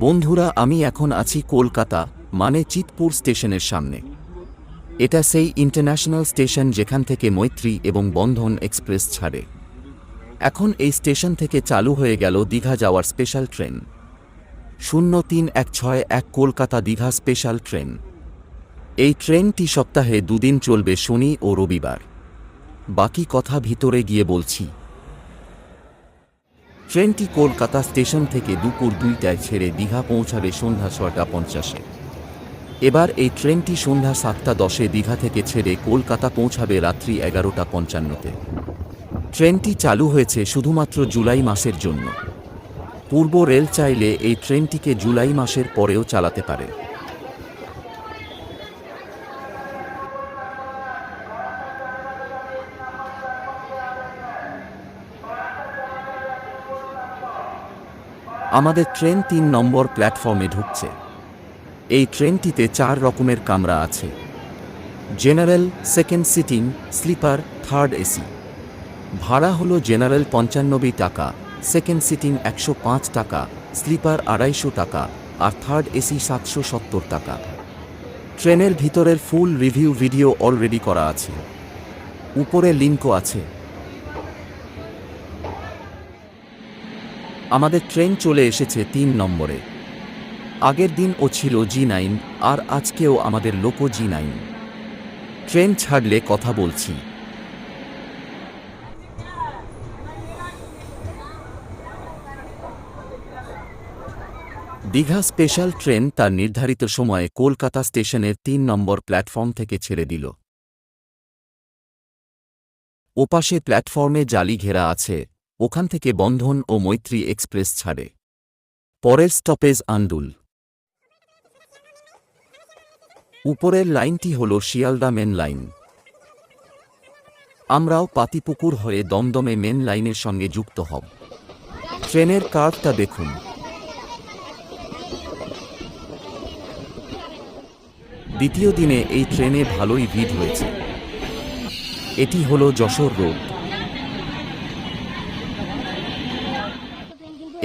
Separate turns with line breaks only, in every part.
বন্ধুরা, আমি এখন আছি কলকাতা মানে চিতপুর স্টেশনের সামনে। এটা সেই ইন্টারন্যাশনাল স্টেশন যেখান থেকে মৈত্রী এবং বন্ধন এক্সপ্রেস ছাড়ে। এখন এই স্টেশন থেকে চালু হয়ে গেল দীঘা যাওয়ার স্পেশাল ট্রেন। শূন্য তিন এক ছয় এক কলকাতা দীঘা স্পেশাল ট্রেন। এই ট্রেনটি সপ্তাহে দুদিন চলবে শনি ও রবিবার। বাকি কথা ভিতরে গিয়ে বলছি। ট্রেনটি কলকাতা স্টেশন থেকে দুপুর দুইটায় ছেড়ে দীঘা পৌঁছাবে সন্ধ্যা ছটা পঞ্চাশে। এবার এই ট্রেনটি সন্ধ্যা সাতটা দশে দীঘা থেকে ছেড়ে কলকাতা পৌঁছাবে রাত্রি এগারোটা পঞ্চান্নতে। ট্রেনটি চালু হয়েছে শুধুমাত্র জুলাই মাসের জন্য। পূর্ব রেল চাইলে এই ট্রেনটিকে জুলাই মাসের পরেও চালাতে পারে। আমাদের ট্রেন তিন নম্বর প্ল্যাটফর্মে ঢুকছে। এই ট্রেনটিতে চার রকমের কামরা আছে। General, second sitting, sleeper, third AC. ভাড়া হলো জেনারেল পঞ্চান্নব্বই টাকা, সেকেন্ড সিটিং একশো পাঁচ টাকা, স্লিপার আড়াইশো টাকা, আর থার্ড এসি সাতশো সত্তর টাকা। ট্রেনের ভিতরের ফুল রিভিউ ভিডিও অলরেডি করা আছে। উপরে লিঙ্কও আছে। আমাদের ট্রেন চলে এসেছে তিন নম্বরে। আগের দিন ও ছিল জি নাইন, আর আজকেও আমাদের লোকো জি নাইন। ট্রেন ছাড়লে কথা বলছি। দীঘা স্পেশাল ট্রেন তার নির্ধারিত সময়ে কলকাতা স্টেশনের তিন নম্বর প্ল্যাটফর্ম থেকে ছেড়ে দিল। ওপাশে প্ল্যাটফর্মে জালি ঘেরা আছে। ওখান থেকে বন্ধন ও মৈত্রী এক্সপ্রেস ছাড়ে। পরের স্টপেজ আন্ডুল উপরের লাইনটি হল শিয়ালদা মেন লাইন। আমরাও পাতিপুকুর হয়ে দমদমে মেন লাইনের সঙ্গে যুক্ত হব। ট্রেনের কার্ভটা দেখুন। দ্বিতীয় দিনে এই ট্রেনে ভালোই ভিড় হয়েছে। এটি হল যশোর রোড।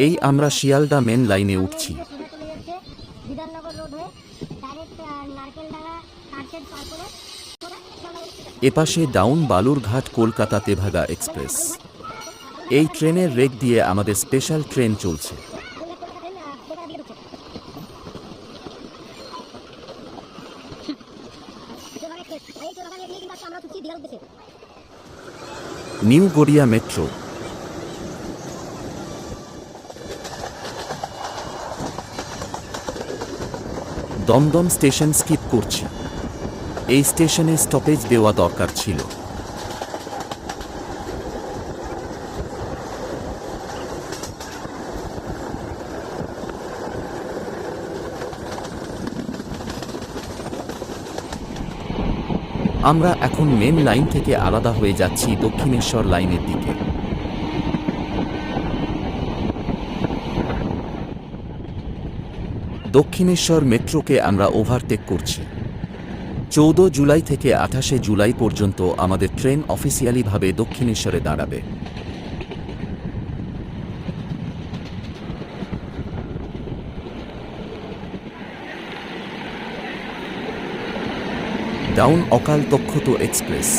এই আমরা শিয়ালদা মেন লাইনে উঠছি। এপাশে ডাউন বালুরঘাট কলকাতা তেভাগা এক্সপ্রেস এই ট্রেনের রেক দিয়ে আমাদের স্পেশাল ট্রেন চলছে। New Garia metro Dumdum station skip করছি। এই স্টেশনে স্টপেজ দেওয়া দরকার ছিল। আমরা এখন মেন লাইন থেকে আলাদা হয়ে যাচ্ছি দক্ষিণেশ্বর লাইনের দিকে। দক্ষিণেশ্বর মেট্রোকে আমরা ওভারটেক করছি। চৌদ্দ জুলাই থেকে আঠাশে জুলাই পর্যন্ত আমাদের ট্রেন অফিসিয়ালিভাবে দক্ষিণেশ্বরে দাঁড়াবে। Down Akal Takht express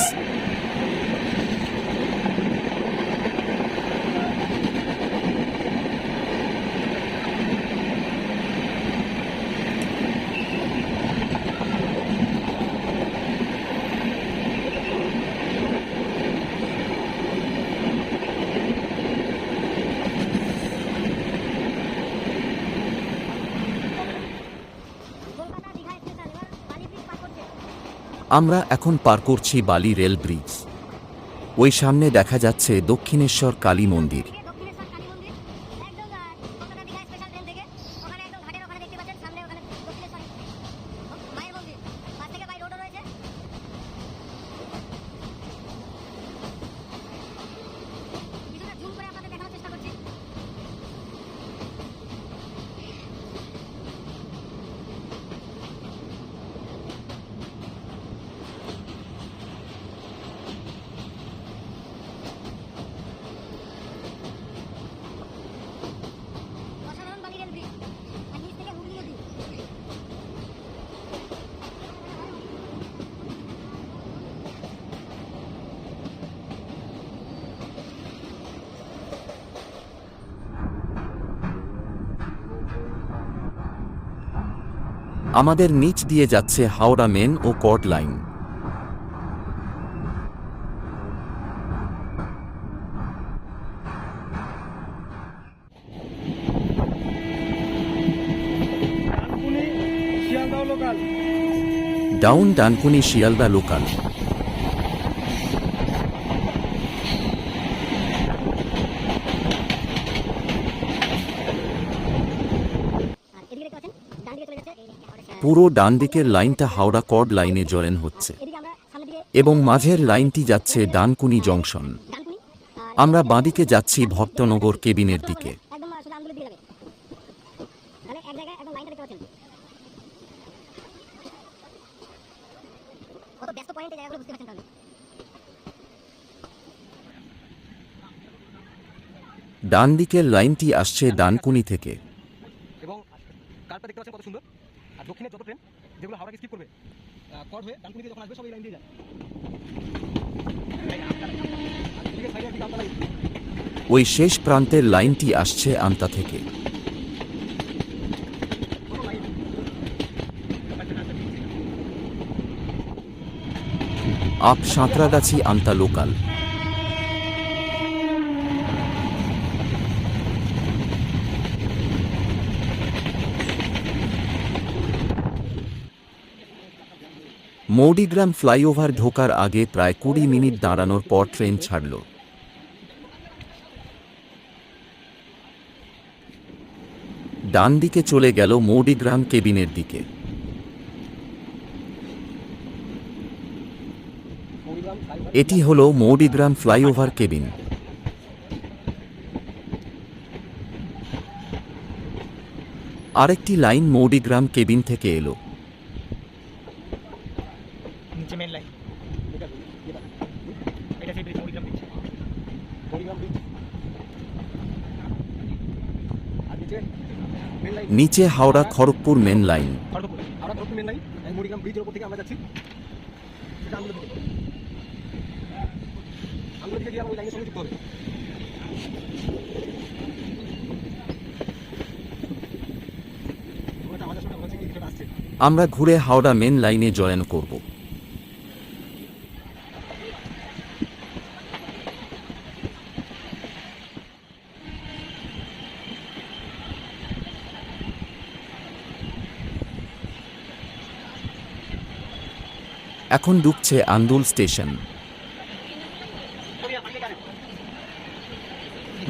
Kolkata Digha station এবার বালি ব্রিজ পার করছে
আমরা এখন পার করছি বালি রেল ব্রিজ। ওই সামনে দেখা যাচ্ছে দক্ষিণেশ্বর কালী মন্দির
থেকে দক্ষিণেশ্বর কালী মন্দির একদম আহ, কলকাতা দীঘা স্পেশাল ট্রেন থেকে ওখানে একদম ঘাটের ওখানে দেখতে পাচ্ছেন সামনে ওখানে দক্ষিণেশ্বর মায়ের মন্দির পাশ থেকে বাই রোডও রয়েছে কিছুটা জুম করে আপনাদের দেখানোর চেষ্টা করছি
আমাদের নিচ দিয়ে যাচ্ছে হাওড়া মেন ও chord line. Down Dankuni Sealdah local
আর এদিকে দেখতে পাচ্ছেন ডান দিকে চলে যাচ্ছে এই হাওড়া-
পুরো ডান দিকের লাইনটা হাওড়া কর্ড লাইনে জয়েন হচ্ছে। এবং মাঝের লাইনটি যাচ্ছে ডানকুনি জংশন। আমরা বাঁদিকে যাচ্ছি ভক্তনগর কেবিনের দিকে। ডান দিকের লাইনটি আসছে ডানকুনি থেকে।
এবং দেখতে পাচ্ছেন কত সুন্দর? আর দক্ষিণের যত ট্রেন যেগুলো হাওড়াকে স্কিপ করবে কট হয়ে ডানকুনি দিয়ে যখন আসবে সব এই লাইন দিয়ে
ওই শেষ প্রান্তের লাইনটি আসছে আমতা থেকে। Up Santragachhi Amta local. Mourigram flyover ঢোকার আগে প্রায় কুড়ি মিনিট দাঁড়ানোর পর ট্রেন ছাড়ল। ডান দিকে চলে গেল মৌডিগ্রাম কেবিনের দিকে। এটি হল মৌডিগ্রাম ফ্লাইওভার কেবিন। আরেকটি লাইন মৌডিগ্রাম কেবিন থেকে এলো
নিচে মেন লাইন এটা এটা এটা সেই bridge Mourigram bridge Mourigram bridge আর নিচে মেন লাইন
নিচে হাওড়া খড়গপুর মেন লাইন
খড়গপুর আমরা খড়গপুর মেন লাইন এই মৌরিগ্রাম ব্রিজের উপর থেকে আমরা যাচ্ছি সেটা আন্দোলন থেকে আন্দোলন থেকে গিয়ে আমরা ওই লাইনের সঙ্গে যুক্ত হবে ওটা আমাদের সঙ্গে হাওড়া খড়গপুর মেন লাইন
আমরা ঘুরে হাওড়া মেন লাইনে জয়েন করব। এখন ঢুকছে আন্দুল স্টেশন।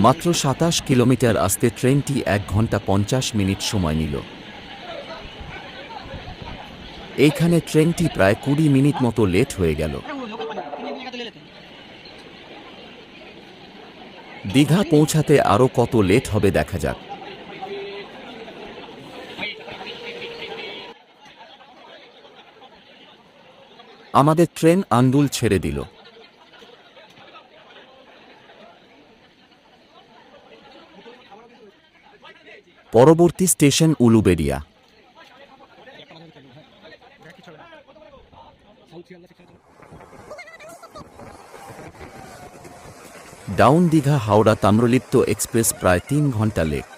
মাত্র সাতাশ কিলোমিটার আসতে ট্রেনটি এক ঘণ্টা পঞ্চাশ মিনিট সময় নিল। এইখানে ট্রেনটি প্রায় কুড়ি মিনিট মতো লেট হয়ে গেল। দীঘা পৌঁছাতে আরও কত লেট হবে দেখা যাক। আমাদের ট্রেন আন্দুল ছেড়ে দিল। পরবর্তী station Uluberia. Down Digha Howrah Tamralipta express প্রায় তিন ঘণ্টা লেট।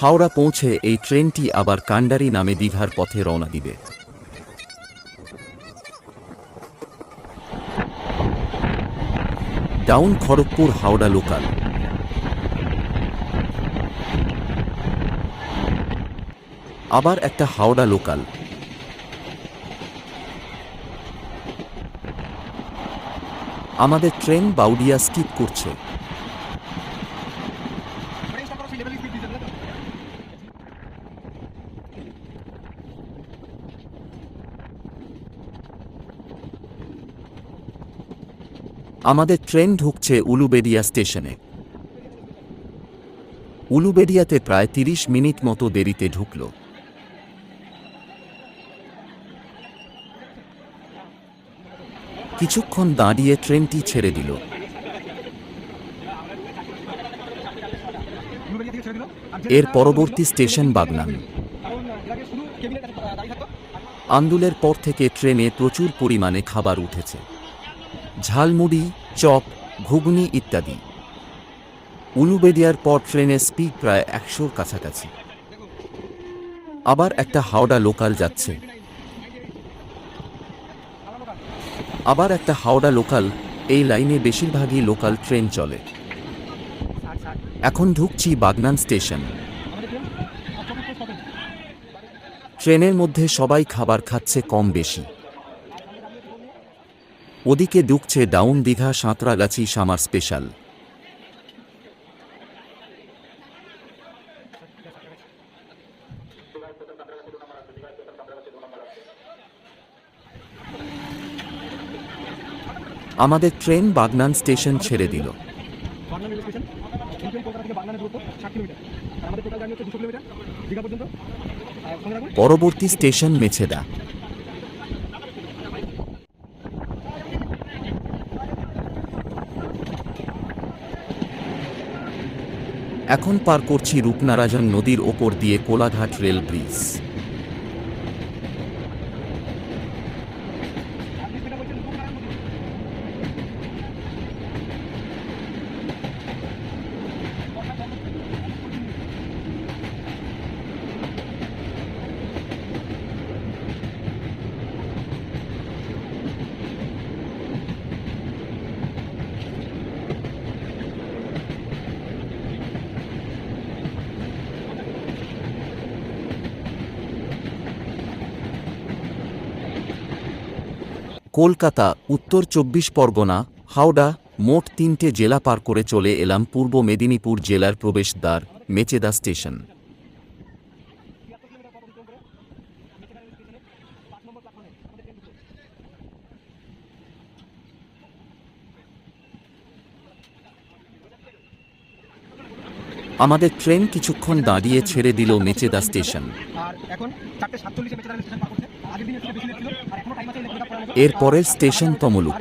হাওড়া পৌঁছে এই ট্রেনটি আবার কান্ডারি নামে দীঘার পথে রওনা দিবে। ডাউন খড়গপুর হাওড়া লোকাল আবার একটা হাওড়া লোকাল আমাদের ট্রেন বাউডিয়া স্কিপ করছে। আমাদের ট্রেন ঢুকছে উলুবেড়িয়া স্টেশনে। উলুবেড়িয়াতে প্রায় তিরিশ মিনিট মতো দেরিতে ঢুকল। কিছুক্ষণ দাঁড়িয়ে ট্রেনটি ছেড়ে দিল। এর পরবর্তী স্টেশন বাগনান। আন্দুলের পর থেকে ট্রেনে প্রচুর পরিমাণে খাবার উঠেছে। ঝালমুড়ি, চপ, ঘুগনি ইত্যাদি। উলুবেড়িয়ার পর ট্রেনের স্পিড প্রায় একশোর কাছাকাছি। আবার একটা হাওড়া লোকাল যাচ্ছে। আবার একটা হাওড়া লোকাল, এই লাইনে বেশিরভাগই লোকাল ট্রেন চলে। এখন ঢুকছি বাগনান স্টেশন। ট্রেনের মধ্যে সবাই খাবার খাচ্ছে কম বেশি। ওদিকে ঢুকছে down Digha Santragachhi summer special. আমাদের ট্রেন বাগনান স্টেশন ছেড়ে দিল।
রেলওয়ে স্টেশন ইন্ডিয়ান কলকাতা থেকে বাগনানের দূরত্ব ষাট কিলোমিটার আর আমাদের টোটাল জার্নি হচ্ছে দুশো কিলোমিটার দীঘা পর্যন্ত আর সঙ্গে রাখুন
পরবর্তী স্টেশন মেছেদা এখন পার করছি রূপনারাজান নদীর ওপর দিয়ে কোলাঘাট রেল ব্রিজ। কলকাতা, উত্তর চব্বিশ পরগনা, হাওড়া, মোট তিনটে জেলা পার করে চলে এলাম পূর্ব মেদিনীপুর জেলার প্রবেশদ্বার, মেচেদা স্টেশন। আমাদের ট্রেন কিছুক্ষণ দাঁড়িয়ে ছেড়ে দিল মেচেদা স্টেশন।
আর এখন চারটে সাতচল্লিশে মেচেদা স্টেশন পার করছে আগের দিন একটু বেশি লেট ছিল আর এখনও টাইম আছে লেট করার মতো
এর পরের স্টেশন তমলুক।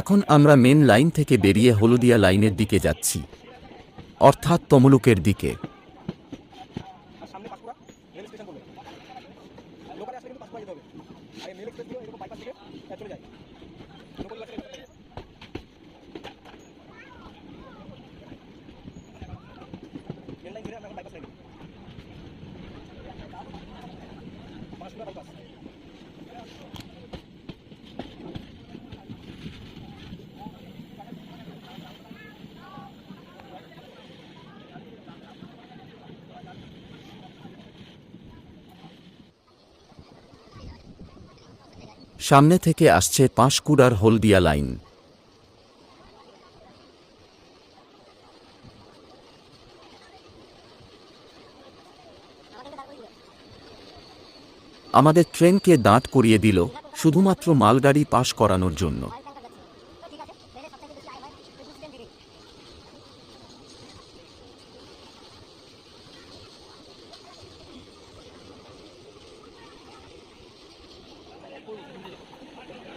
এখন আমরা মেন লাইন থেকে বেরিয়ে হলদিয়া লাইনের দিকে যাচ্ছি। অর্থাৎ তমলুকের দিকে।
লোকালে আসলে কিন্তু পাঁশকুড়া যেতে হবে। আর মেল এক্সপ্রেসগুলো এরকম বাইপাস থেকে চলে যায়। লোকাল আসলে এরকম থাকে। মেল লাইন ধরে আমরা এখন বাইপাস লাইনে পাঁশকুড়া বাইপাস
সামনে থেকে আসছে পাঁশকুড়ার হলদিয়া লাইন। আমাদের ট্রেনকে দাঁত করিয়ে দিল শুধুমাত্র মালগাড়ি পাশ করানোর জন্য।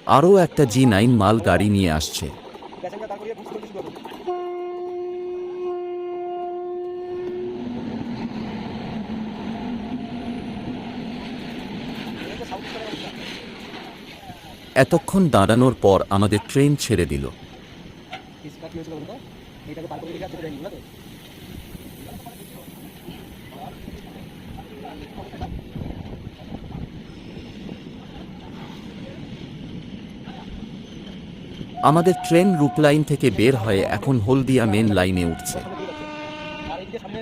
আরও একটা জি নাইন মাল গাড়ি নিয়ে আসছে। এতক্ষণ দাঁড়ানোর পর আমাদের ট্রেন ছেড়ে দিল। আমাদের ট্রেন রূপ লাইন থেকে বের হয়ে এখন হলদিয়া মেন লাইনে উঠছে।
সামনে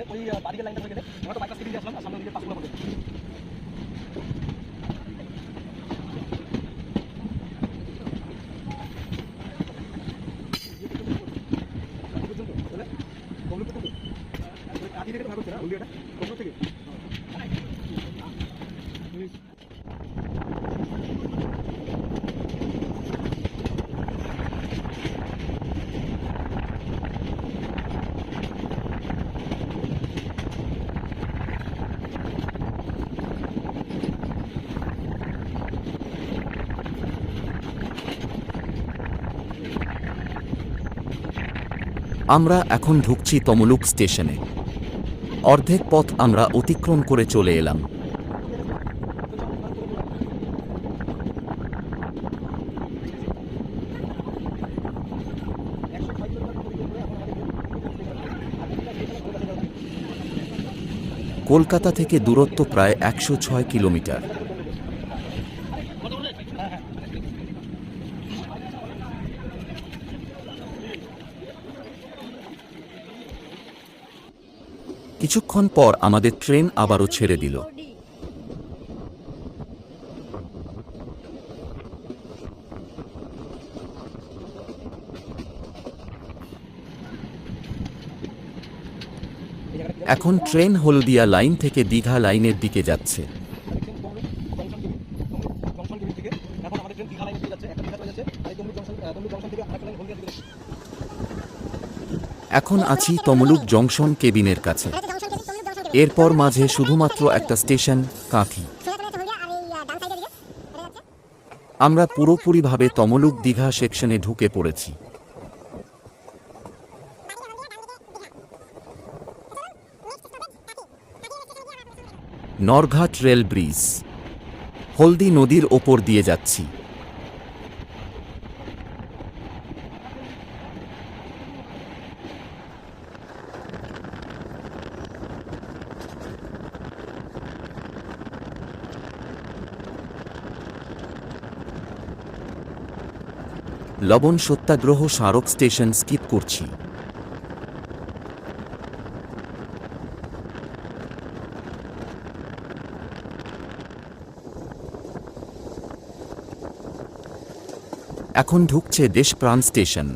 আমরা
এখন ঢুকছি তমলুক স্টেশনে। অর্ধেক পথ আমরা অতিক্রম করে চলে এলাম। কলকাতা থেকে দূরত্ব প্রায় একশো ছয় কিলোমিটার। কিছুক্ষণ পর আমাদের ট্রেন আবারও ছেড়ে দিল। এখন ট্রেন হলদিয়া লাইন থেকে দীঘা লাইনের দিকে যাচ্ছে।
এখন
আছি তমলুক জংশন কেবিনের কাছে। এরপর মাঝে শুধুমাত্র একটা স্টেশন, কাঁথি। আমরা পুরোপুরিভাবে তমলুক দীঘা সেকশনে ঢুকে পড়েছি। Narghat rail bridge. হলদি নদীর ওপর দিয়ে যাচ্ছি। লবণ সত্যাগ্রহ স্মারক স্টেশন স্কিপ করছি। এখন ঢুকছে দেশপ্রাণ স্টেশন।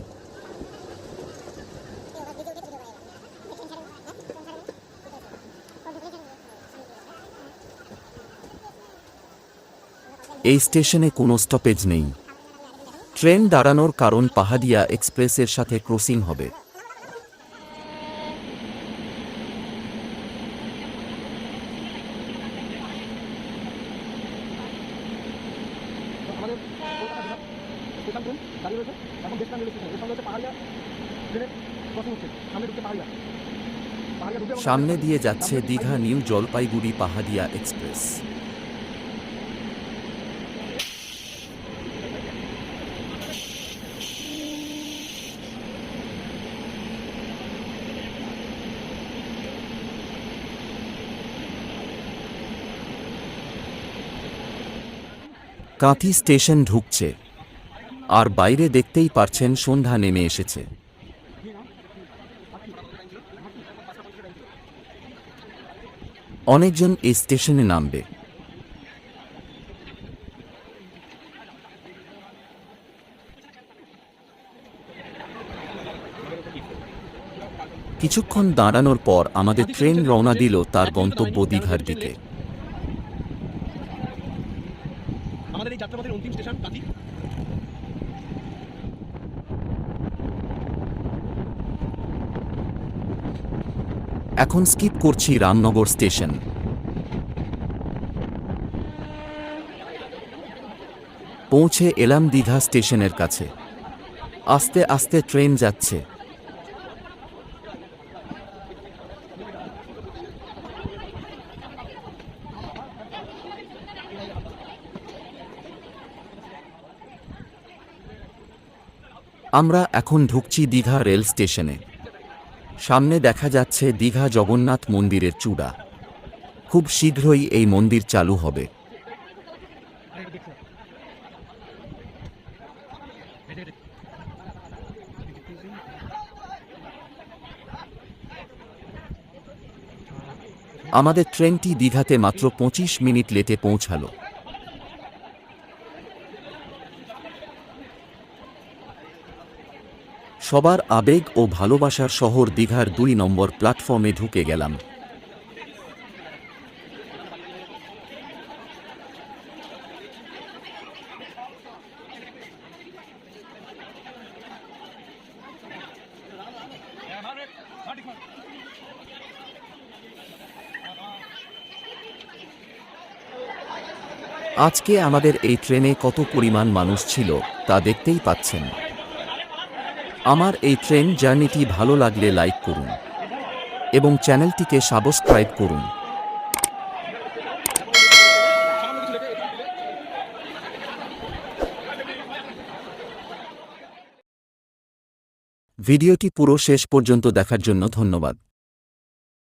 এই স্টেশনে কোনো স্টপেজ নেই। ট্রেন দাঁড়ানোর কারণ পাহাডিয়া এক্সপ্রেসের সাথে ক্রসিং হবে। সামনে দিয়ে যাচ্ছে Digha new Jalpaiguri Paharia express. Kanthi station ঢুকছে। আর বাইরে দেখতেই পারছেন সন্ধ্যা নেমে এসেছে। অনেকজন এই স্টেশনে নামবে। কিছুক্ষণ দাঁড়ানোর পর আমাদের ট্রেন রওনা দিল তার গন্তব্য দীঘার দিকে।
আমাদের এই যাত্রাপথের অন্তিম স্টেশন কাঁথি।
এখন স্কিপ করছি রামনগর স্টেশন। পৌঁছে এলাম দীঘা স্টেশনের কাছে। আস্তে আস্তে ট্রেন যাচ্ছে। আমরা এখন ঢুকছি দীঘা রেল স্টেশনে। সামনে দেখা যাচ্ছে দীঘা জগন্নাথ মন্দিরের চূড়া। খুব শীঘ্রই এই মন্দির চালু হবে। আমাদের ট্রেনটি দীঘাতে মাত্র পঁচিশ মিনিট লেটে পৌঁছালো। সবার আবেগ ও ভালোবাসার শহর দীঘার দুই নম্বর প্ল্যাটফর্মে ঢুকে গেলাম। আজকে আমাদের এই ট্রেনে কত পরিমাণ মানুষ ছিল তা দেখতেই পাচ্ছেন। আমার এই ট্রেন জার্নিটি ভালো লাগলে লাইক করুন এবং চ্যানেলটিকে সাবস্ক্রাইব করুন। ভিডিওটি পুরো শেষ পর্যন্ত দেখার জন্য ধন্যবাদ।